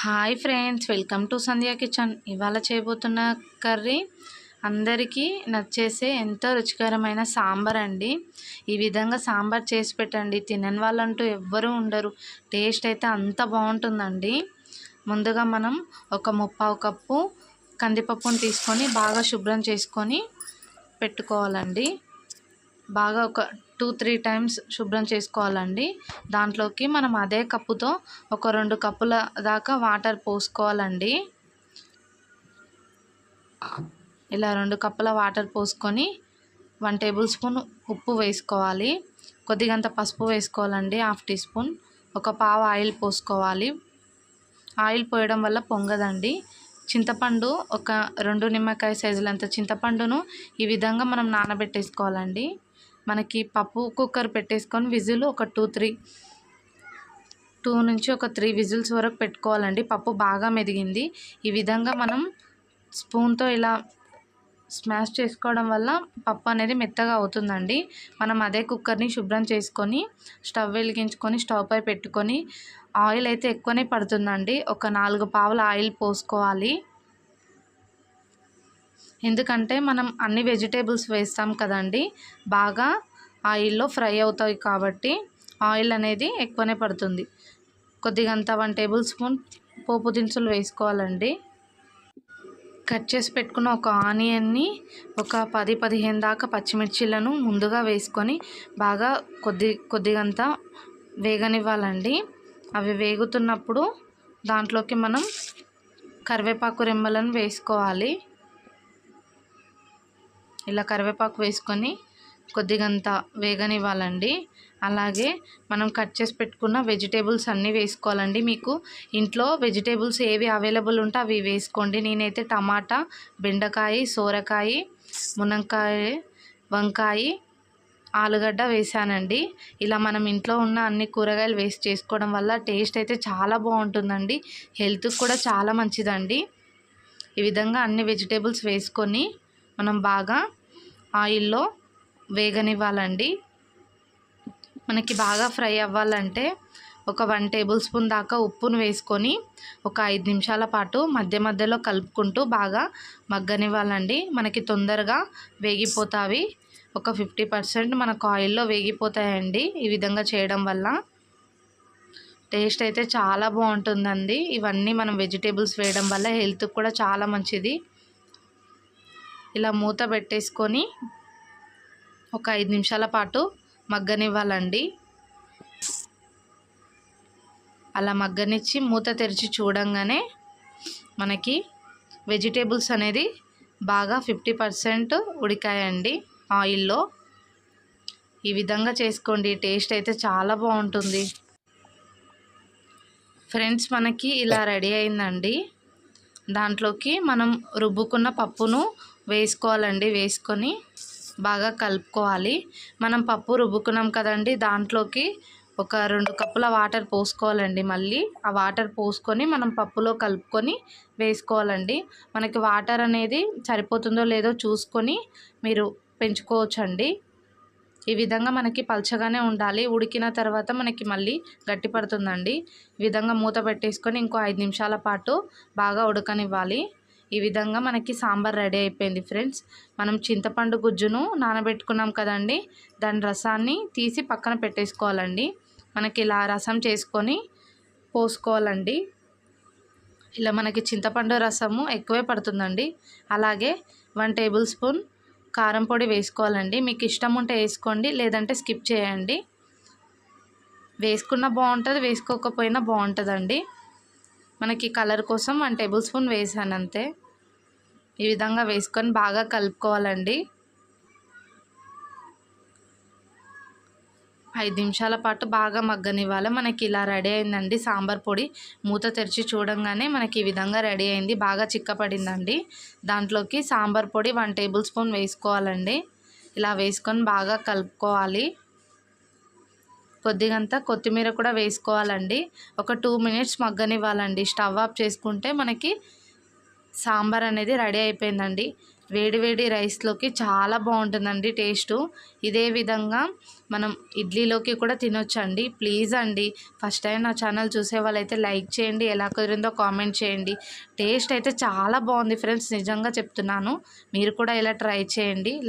Hi friends welcome to Sandhya kitchen. ఇవాళ చేయబోతున్న curry అందరికీ నచ్చేసే ఎంతో రుచికరమైన సాంబార్ అండి. ఈ విధంగా సాంబార్ చేసి పెట్టండి. తినని వాళ్ళంటూ ఎవ్వరూ ఉండరు. టేస్ట్ అయితే అంత బాగుంటుందండి. ముందుగా మనం ఒక ముప్పావు కప్పు కందిపప్పును తీసుకొని బాగా శుభ్రం చేసుకొని పెట్టుకోవాలండి. బాగా ఒక టూ త్రీ టైమ్స్ శుభ్రం చేసుకోవాలండి. దాంట్లోకి మనం అదే కప్పుతో ఒక రెండు కప్పుల దాకా వాటర్ పోసుకోవాలండి. ఇలా రెండు కప్పుల వాటర్ పోసుకొని వన్ టేబుల్ స్పూన్ ఉప్పు వేసుకోవాలి. కొద్దిగంత పసుపు వేసుకోవాలండి హాఫ్ టీ స్పూన్. ఒక పావు ఆయిల్ పోసుకోవాలి. ఆయిల్ పోయడం వల్ల పొంగదండి. చింతపండు ఒక రెండు నిమ్మకాయ సైజులంత చింతపండును ఈ విధంగా మనం నానబెట్టేసుకోవాలండి. మనకి పప్పు కుక్కర్ పెట్టేసుకొని విజిల్ ఒక టూ త్రీ టూ నుంచి ఒక త్రీ విజిల్స్ వరకు పెట్టుకోవాలండి. పప్పు బాగా మెదిగింది. ఈ విధంగా మనం స్పూన్తో ఇలా స్మాష్ చేసుకోవడం వల్ల పప్పు అనేది మెత్తగా అవుతుందండి. మనం అదే కుక్కర్ని శుభ్రం చేసుకొని స్టవ్ వెలిగించుకొని స్టవ్ పై పెట్టుకొని ఆయిల్ అయితే ఎక్కువనే పడుతుందండి. ఒక నాలుగు పావుల ఆయిల్ పోసుకోవాలి. ఎందుకంటే మనం అన్ని వెజిటేబుల్స్ వేస్తాం కదండి బాగా ఆయిల్లో ఫ్రై అవుతాయి కాబట్టి ఆయిల్ అనేది ఎక్కువనే పడుతుంది. కొద్దిగంత వన్ టేబుల్ స్పూన్ పోపు దినుసులు వేసుకోవాలండి. కట్ చేసి పెట్టుకున్న ఒక ఆనియన్ని ఒక పది పదిహేను దాకా పచ్చిమిర్చిలను ముందుగా వేసుకొని బాగా కొద్ది కొద్దిగంత వేగనివ్వాలండి. అవి వేగుతున్నప్పుడు దాంట్లోకి మనం కరివేపాకు రెమ్మలను వేసుకోవాలి. ఇలా కరివేపాకు వేసుకొని కొద్దిగంత వేగనివ్వాలండి. అలాగే మనం కట్ చేసి పెట్టుకున్న వెజిటేబుల్స్ అన్నీ వేసుకోవాలండి. మీకు ఇంట్లో వెజిటేబుల్స్ ఏవి అవైలబుల్ ఉంటే అవి వేసుకోండి. నేనైతే టమాటా బెండకాయ సోరకాయ మునక్కాయ వంకాయ ఆలుగడ్డ వేసానండి ఇలా మనం ఇంట్లో ఉన్న అన్ని కూరగాయలు వేస్ట్ చేసుకోవడం వల్ల టేస్ట్ అయితే చాలా బాగుంటుందండి. హెల్త్కి కూడా చాలా మంచిదండి. ఈ విధంగా అన్ని వెజిటేబుల్స్ వేసుకొని మనం బాగా ఆయిల్లో వేగనివ్వాలండి. మనకి బాగా ఫ్రై అవ్వాలంటే ఒక వన్ టేబుల్ స్పూన్ దాకా ఉప్పును వేసుకొని ఒక ఐదు నిమిషాల పాటు మధ్య మధ్యలో కలుపుకుంటూ బాగా మగ్గనివ్వాలండి. మనకి తొందరగా వేగిపోతావి. ఒక ఫిఫ్టీ పర్సెంట్ మనకు ఆయిల్లో వేగిపోతాయండి ఈ విధంగా చేయడం వల్ల. టేస్ట్ అయితే చాలా బాగుంటుందండి. ఇవన్నీ మనం వెజిటేబుల్స్ వేయడం వల్ల హెల్త్కి కూడా చాలా మంచిది. ఇలా మూత పెట్టేసుకొని ఒక ఐదు నిమిషాల పాటు మగ్గనివ్వాలండి. అలా మగ్గనిచ్చి మూత తెరిచి చూడంగానే మనకి వెజిటేబుల్స్ అనేది బాగా ఫిఫ్టీ పర్సెంట్ ఉడికాయండి ఆయిల్లో. ఈ విధంగా చేసుకోండి టేస్ట్ అయితే చాలా బాగుంటుంది. ఫ్రెండ్స్ మనకి ఇలా రెడీ అయిందండి. దాంట్లోకి మనం రుబ్బుకున్న పప్పును వేసుకోవాలండి వేసుకొని బాగా కలుపుకోవాలి. మనం పప్పు రుబ్బుకున్నాం కదండి దాంట్లోకి ఒక రెండు కప్పుల వాటర్ పోసుకోవాలండి మళ్ళీ. ఆ వాటర్ పోసుకొని మనం పప్పులో కలుపుకొని వేసుకోవాలండి. మనకి వాటర్ అనేది సరిపోతుందో లేదో చూసుకొని మీరు పెంచుకోవచ్చండి. ఈ విధంగా మనకి పల్చగానే ఉండాలి. ఉడికిన తర్వాత మనకి మళ్ళీ గట్టి పడుతుందండి. ఈ విధంగా మూత పెట్టేసుకొని ఇంకో ఐదు నిమిషాల పాటు బాగా ఉడకనివ్వాలి. ఈ విధంగా మనకి సాంబార్ రెడీ అయిపోయింది ఫ్రెండ్స్. మనం చింతపండు గుజ్జును నానబెట్టుకున్నాం కదండి. దాని రసాన్ని తీసి పక్కన పెట్టేసుకోవాలండి. మనకి ఇలా రసం చేసుకొని పోసుకోవాలండి. ఇలా మనకి చింతపండు రసము ఎక్కువే పడుతుందండి. అలాగే వన్ టేబుల్ స్పూన్ కారం పొడి వేసుకోవాలండి. మీకు ఇష్టం ఉంటే వేసుకోండి లేదంటే స్కిప్ చేయండి. వేసుకున్న బాగుంటుంది వేసుకోకపోయినా బాగుంటుందండి. మనకి కలర్ కోసం వన్ టేబుల్ స్పూన్ వేసాను అంతే. ఈ విధంగా వేసుకొని బాగా కలుపుకోవాలండి. ఐదు నిమిషాల పాటు బాగా మగ్గనివ్వాలి. మనకి ఇలా రెడీ అయిందండి. సాంబార్ పొడి మూత తెరిచి చూడంగానే మనకి ఈ విధంగా రెడీ అయింది. బాగా చిక్కపడిందండి. దాంట్లోకి సాంబార్ పొడి వన్ టేబుల్ స్పూన్ వేసుకోవాలండి. ఇలా వేసుకొని బాగా కలుపుకోవాలి. కొద్దిగంత కొత్తిమీర కూడా వేసుకోవాలండి. ఒక టూ మినిట్స్ మగ్గనివ్వాలండి. స్టవ్ ఆఫ్ చేసుకుంటే మనకి సాంబార్ అనేది రెడీ అయిపోయిందండి. వేడివేడి రైస్లోకి చాలా బాగుంటుందండి టేస్టు. ఇదే విధంగా మనం ఇడ్లీలోకి కూడా తినొచ్చండి. ప్లీజ్ అండి ఫస్ట్ టైం నా ఛానల్ చూసే వాళ్ళైతే లైక్ చేయండి ఎలా కుదిరిందో కామెంట్ చేయండి. టేస్ట్ అయితే చాలా బాగుంది ఫ్రెండ్స్ నిజంగా చెప్తున్నాను. మీరు కూడా ఇలా ట్రై చేయండి. లైక్